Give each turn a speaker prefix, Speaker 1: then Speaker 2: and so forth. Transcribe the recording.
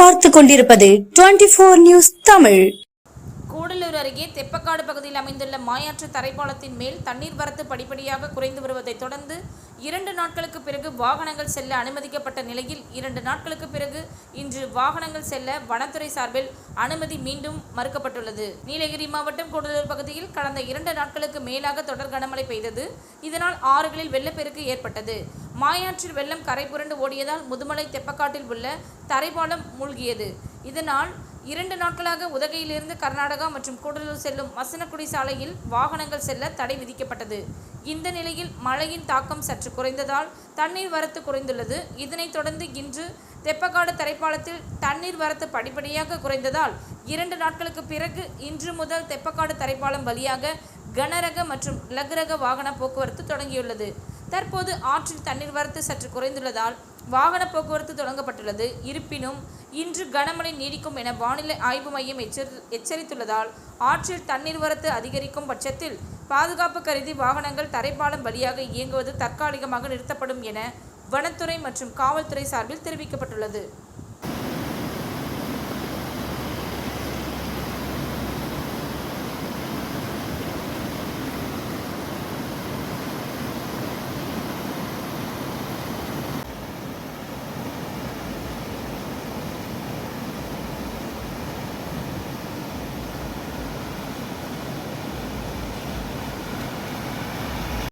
Speaker 1: பார்த்து கொண்டிருப்பது 24 நியூஸ் தமிழ்.
Speaker 2: கூடலூர் அருகே தெப்பக்காடு பகுதியில் அமைந்துள்ள மாயாற்று தரைப்பாலத்தின் மேல் தண்ணீர் வரத்து படிப்படியாக குறைந்து வருவதைத் தொடர்ந்து இரண்டு நாட்களுக்கு பிறகு வாகனங்கள் செல்ல அனுமதிக்கப்பட்ட நிலையில் இரண்டு நாட்களுக்கு பிறகு இன்று வாகனங்கள் செல்ல வனத்துறை சார்பில் அனுமதி மீண்டும் மறுக்கப்பட்டுள்ளது. நீலகிரி மாவட்டம் கூடலூர் பகுதியில் கடந்த இரண்டு நாட்களுக்கு மேலாக தொடர் கனமழை பெய்தது. இதனால் ஆறுகளில் வெள்ளப்பெருக்கு ஏற்பட்டது. மாயாற்றில் வெள்ளம் கரை புரண்டு ஓடியதால் முதுமலை தெப்பக்காட்டில் உள்ள தரைப்பாலம் மூழ்கியது. இதனால் இரண்டு நாட்களாக உதகையிலிருந்து கர்நாடகா மற்றும் கூடலூர் செல்லும் மசனக்குடி சாலையில் வாகனங்கள் செல்ல தடை விதிக்கப்பட்டது. இந்த நிலையில் மழையின் தாக்கம் சற்று குறைந்ததால் தண்ணீர் வரத்து குறைந்துள்ளது. இதனைத் தொடர்ந்து இன்று தெப்பக்காடு தரைப்பாலத்தில் தண்ணீர் வரத்து படிப்படியாக குறைந்ததால் இரண்டு நாட்களுக்கு பிறகு இன்று முதல் தெப்பக்காடு தரைப்பாலம் வழியாக கனரக மற்றும் லகுரக வாகன போக்குவரத்து தொடங்கியுள்ளது. தற்போது ஆற்றில் தண்ணீர் வரத்து சற்று குறைந்துள்ளதால் வாகன போக்குவரத்து தொடங்கப்பட்டுள்ளது. இருப்பினும் இன்று கனமழை நீடிக்கும் என வானிலை ஆய்வு மையம் எச்சரி எச்சரித்துள்ளதால் ஆற்றில் தண்ணீர் வரத்து அதிகரிக்கும் பட்சத்தில் பாதுகாப்பு கருதி வாகனங்கள் தரைப்பாலம் வழியாக இயங்குவது தற்காலிகமாக நிறுத்தப்படும் என வனத்துறை மற்றும் காவல்துறை சார்பில் தெரிவிக்கப்பட்டுள்ளது.